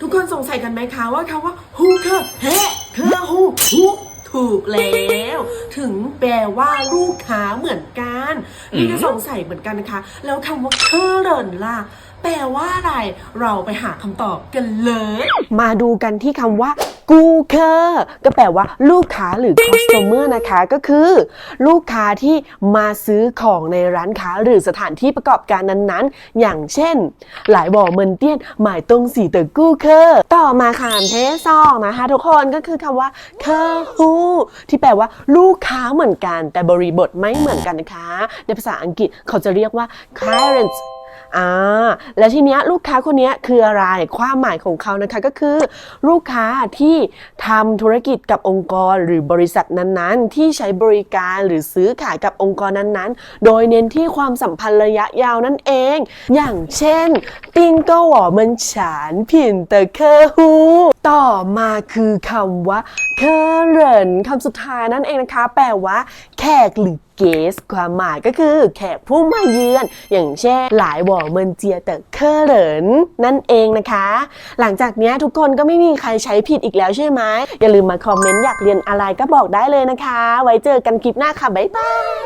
ทุกคนสงสัยกันไหมคะว่าคำว่า who คือเฮ้คือ who ถูกแล้ว ถึงแปลว่าลูกค้าเหมือนกันนี่ก็สงสัยเหมือนกันนะคะ แล้วคำว่าเคอเรนล่ะแปลว่าอะไร เราไปหาคำตอบกันเลย มาดูกันที่คำว่า กูเคอร์ก็แปลว่าลูกค้าหรือ customer นะคะ ก็คือ ลูกค้าที่มาซื้อของในร้านค้าหรือสถานที่ประกอบการนั้นๆ อย่างเช่น หลายบ่อเมินเตี้ยน หมายตรงสีเตอกูเคอร์ต่อมาค่ะเทสองนะคะ ทุกคนก็คือคำว่าเคอร์ฮูที่แปลว่าลูกค้าเหมือนกัน แต่บริบทไม่เหมือนกันนะคะ ในภาษาอังกฤษเขาจะเรียกว่า clients อ่าแล้วทีเนี้ยลูกค้าคนนี้คืออะไรความหมายของเขานะคะก็คือ ลูกค้าที่ทำธุรกิจกับองค์กรหรือบริษัทนั้นๆ ที่ใช้บริการหรือซื้อขายกับองค์กรนั้นๆ โดยเน้นที่ความสัมพันธ์ระยะยาวนั่นเอง อย่างเช่นปิ้งก็หวอมันฉานผินแต่เคอฮูต่อมาคือคำว่าเคอเหรินคำสุดท้ายนั่นเองนะคะ แปลว่า แขกหรือ เกสความหมายก็คือแขกผู้มาเยือน อย่างเช่นหลายบ่อเมินเจียเตอเคอเหรินนั่นเองนะคะ หลังจากนี้ทุกคนก็ไม่มีใครใช้ผิดอีกแล้วใช่ไหมอย่าลืมมาคอมเมนต์อยากเรียนอะไรก็บอกได้เลยนะคะ ไว้เจอกันคลิปหน้าค่ะ บ๊ายบาย